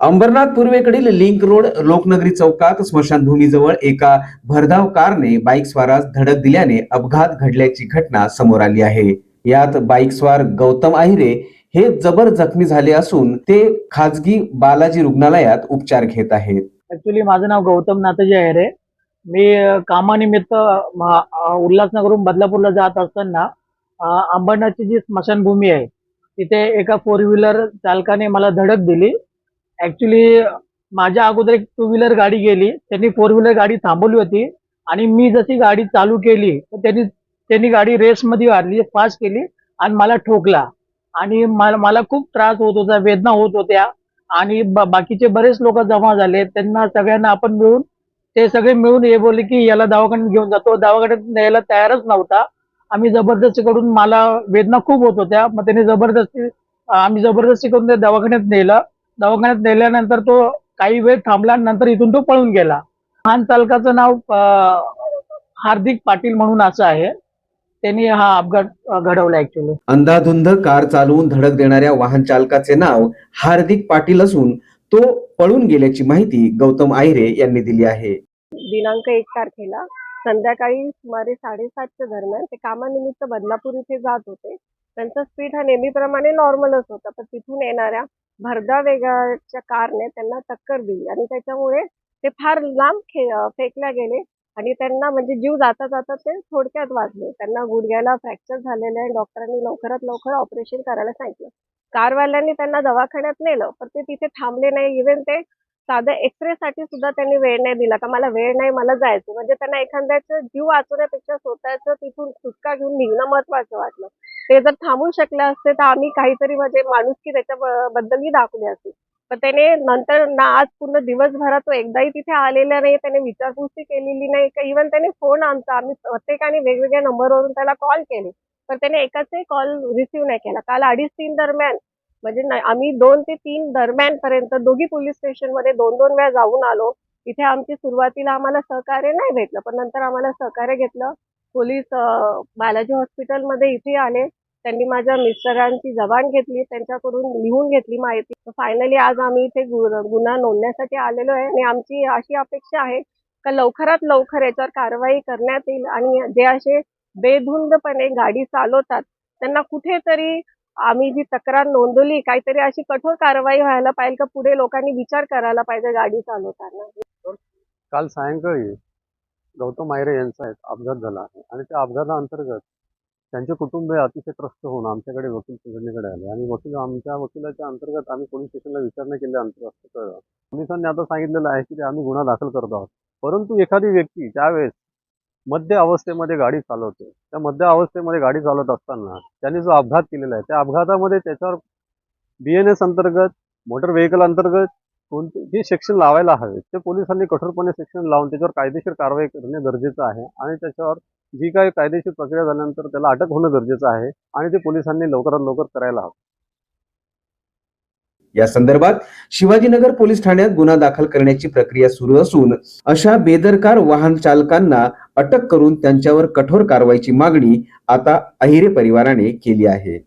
अंबरनाथ पूर्वेकडील link road लोकनगरी चौकात स्मशानभूमीजवळ एका भरधाव कारने बाईक स्वारास धडक दिल्याने अपघात घडल्याची घटना समोर आली आहे. यात बाईक स्वार गौतम आहिरे हे जबर जखमी झाले असून ते खाजगी बालाजी रुग्णालयात उपचार घेत आहेत. ऍक्च्युली माझं नाव गौतम नाथजी आहिरे. मी कामानिमित्त उल्हासनगरहून बदलापूरला जात असताना अंबरनाथची जी स्मशानभूमी आहे तिथे एका फोर व्हीलर चालकाने मला धडक दिली. ऍक्च्युली माझ्या अगोदर एक टू व्हीलर गाडी गेली. त्यांनी फोर व्हीलर गाडी थांबवली होती. आणि मी जशी गाडी चालू केली तर त्यांनी त्यांनी गाडी रेसमध्ये वाढली फास्ट केली आणि मला ठोकला. आणि मला मला खूप त्रास होत होता वेदना होत होत्या. आणि बाकीचे बरेच लोक जमा झाले. त्यांना सगळ्यांना आपण मिळून ते सगळे मिळून हे बोलले की याला दवाखान्यात घेऊन जातो दवाखान्यात न्यायला तयारच नव्हता. आम्ही जबरदस्ती करून मला वेदना खूप होत होत्या. मग त्यांनी जबरदस्ती आम्ही जबरदस्ती करून ते दवाखान्यात नेलं. दवाखान्यात नेल्यानंतर तो काही वेळ थांबला नंतर इथून तो पळून गेला. वाहन चालकाचं नाव हार्दिक पाटील म्हणून असं आहे. त्यांनी हा अपघात घडवला ऍक्च्युली अंधाधुंद कार चालवून धडक देणाऱ्या वाहन चालकाचे नाव हार्दिक पाटील असून तो पळून गेल्याची माहिती गौतम आहिरे यांनी दिली आहे. दिनांक एक तारखेला संध्याकाळी सुमारे साडेसातच्या दरम्यान ते कामानिमित्त बदलापूर इथे जात होते. त्यांचा स्पीड हा नेहमीप्रमाणे नॉर्मलच होता. पण तिथून येणाऱ्या भरदा वेगाच्या कारने त्यांना टक्कर दिली. आणि त्याच्यामुळे ते फार लांब खे फेकल्या गेले. आणि त्यांना म्हणजे जीव जाता जाता ते थोडक्यात वाचले. त्यांना गुडघ्याला फ्रॅक्चर झालेलं आहे. डॉक्टरांनी लवकरात लवकर ऑपरेशन करायला सांगितलं. कारवाल्यांनी त्यांना दवाखान्यात नेलं पण ते तिथे थांबले नाही. इव्हन ते साध्या एक्सरे साठी सुद्धा त्यांनी वेळ नाही दिला. का मला वेळ नाही मला जायचं म्हणजे त्यांना एखाद्याचं जीव वाचवण्यापेक्षा स्वतःच तिथून सुटका घेऊन निघणं महत्वाचं वाटलं. ते जर थांबू शकले असते तर आम्ही काहीतरी म्हणजे माणुसकी त्याच्याबद्दलही दाखवली असते. पण त्याने नंतर ना आज पूर्ण दिवसभरात तो एकदाही तिथे आलेला नाही त्याने विचारपूसही केलेली नाही. का इव्हन त्याने फोन आमचा आम्ही प्रत्येकाने वेगवेगळ्या नंबरवरून त्याला कॉल केले. पण त्याने एकाचही कॉल रिसिव्ह नाही केला. काल अडीच तीन दरम्यान म्हणजे नाही- आम्ही दोन ते तीन दरम्यान पर्यंत दोघी पोलीस स्टेशनमध्ये दोन दोन वेळा जाऊन आलो. इथे आमची सुरुवातीला आम्हाला सहकार्य नाही भेटलं पण नंतर आम्हाला सहकार्य घेतलं. पोलीस बालाजी हॉस्पिटलमध्ये इथे आले. त्यांनी माझ्या मिस्टरांची जबान घेतली त्यांच्याकडून लिहून घेतली माहिती. फायनली आज आम्ही इथे गुन्हा नोंदण्यासाठी आलेलो आहे आणि आमची अशी अपेक्षा आहे का लवकरात लवकर याच्यावर कारवाई करण्यात येईल आणि जे असे बेधुंदपणे गाडी चालवतात त्यांना कुठेतरी आम्ही जी तक्रार नोंदवली काहीतरी अशी कठोर कारवाई व्हायला पाहिजे का पुढे लोकांनी विचार करायला पाहिजे गाडी चालवताना? काल सायंकाळी गौतम आयरे यांचा एक अपघात झाला आहे आणि त्या अपघाताअंतर्गत त्यांचे कुटुंबीय अतिशय त्रस्त होऊन आमच्याकडे वकील संघटनेकडे आले. आणि वकील आमच्या वकिलाच्या अंतर्गत आम्ही पोलीस स्टेशनला विचारणा केल्यानंतर असं कळलं. पोलिसांनी आता सांगितलेलं आहे की ते आम्ही गुन्हा दाखल करत आहोत. परंतु एखादी व्यक्ती त्यावेळेस मध्य अवस्थेमध्ये गाडी चालवते. त्या मध्य अवस्थेमध्ये गाडी चालवत असताना त्यांनी जो अपघात केलेला आहे त्या अपघातामध्ये त्याच्यावर बी एन एस अंतर्गत मोटर व्हेकल अंतर्गत कोणते जे सेक्शन लावायला हवे ते पोलिसांनी कठोरपणे सेक्शन लावून त्याच्यावर कायदेशीर कारवाई करणे गरजेचं आहे. आणि त्याच्यावर जी काही कायदेशीर प्रक्रिया झाल्यानंतर त्याला अटक होणं गरजेचं आहे आणि ते पोलिसांनी लवकरात लवकर करायला हवं. या संदर्भात शिवाजीनगर पोलीस ठाण्यात गुन्हा दाखल करण्याची प्रक्रिया सुरू असून अशा बेदरकार वाहन चालकांना अटक करून त्यांच्यावर कठोर कारवाईची मागणी आता अहिरे परिवाराने केली आहे.